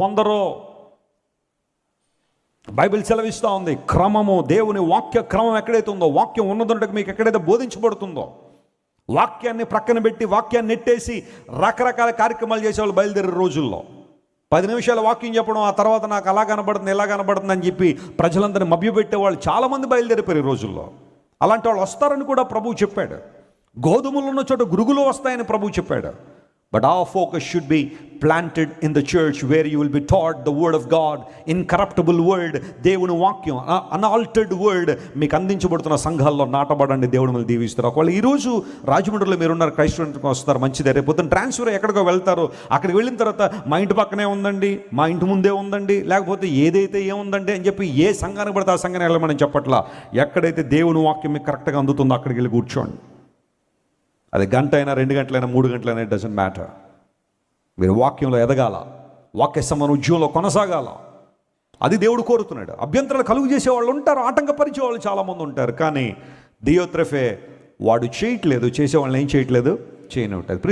పొందరో Bible సెలవిస్తూ ఉంది క్రమము దేవుని వాక్య క్రమం ఎక్కడైతే ఉందో వాక్యం ఉన్నదంటే మీకు ఎక్కడైతే బోధించబడుతుందో వాక్యాన్ని ప్రక్కన పెట్టి వాక్యాన్ని నెట్టేసి రకరకాల కార్యక్రమాలు చేసేవాళ్ళు బయలుదేరే రోజుల్లో. పది నిమిషాల వాక్యం చెప్పడం ఆ తర్వాత నాకు అలా కనబడుతుంది ఇలా కనబడుతుంది అని చెప్పి ప్రజలందరినీ మభ్యపెట్టే వాళ్ళు చాలామంది బయలుదేరిపోయారు ఈ రోజుల్లో. అలాంటి వాళ్ళు వస్తారని కూడా ప్రభువు చెప్పాడు. గోధుమలు ఉన్న చోట గురుగులు వస్తాయని ప్రభువు చెప్పాడు. But a focus should be planted in the church where you will be taught the word of God incorruptible word దేవుని వాక్యం అన్ఆల్టర్డ్ వర్డ్ మీకు అందించబడుతున్న సంఘాల్లో నాటబడండి దేవుడు మిమ్మల్ని దీవిస్తారు. ఒకవేళ ఈరోజు రాజమండ్రిలో మీరున్నారు క్రైస్తవునికి వస్తారు మంచిదే. రేపు పొద్దున్న ట్రాన్స్ఫర్ ఎక్కడికో వెళ్తారో అక్కడికి వెళ్ళిన తర్వాత మా ఇంటి పక్కనే ఉందండి మా ఇంటి ముందే ఉందండి లేకపోతే ఏదైతే ఏముందండి అని చెప్పి ఏ సంఘానికి పడితే ఆ సంఘానికి వెళ్ళమని చెప్పట్లా. ఎక్కడైతే దేవుని వాక్యం మీకు కరెక్ట్గా అందుతుందో అక్కడికి వెళ్ళి కూర్చోండి. అది గంట అయినా రెండు గంటలైనా మూడు గంటలైనా ఇట్ డజంట్ మ్యాటర్ మీరు వాక్యంలో ఎదగాల వాక్య సంబంధం ఉద్యోగంలో కొనసాగాల. అది దేవుడు కోరుతున్నాడు. అభ్యంతరాలు కలుగు చేసే వాళ్ళు ఉంటారు ఆటంకపరిచే వాళ్ళు చాలామంది ఉంటారు. కానీ దియోత్రఫే వాడు చేయట్లేదు చేసే వాళ్ళని ఏం చేయట్లేదు? చేయని ఉంటుంది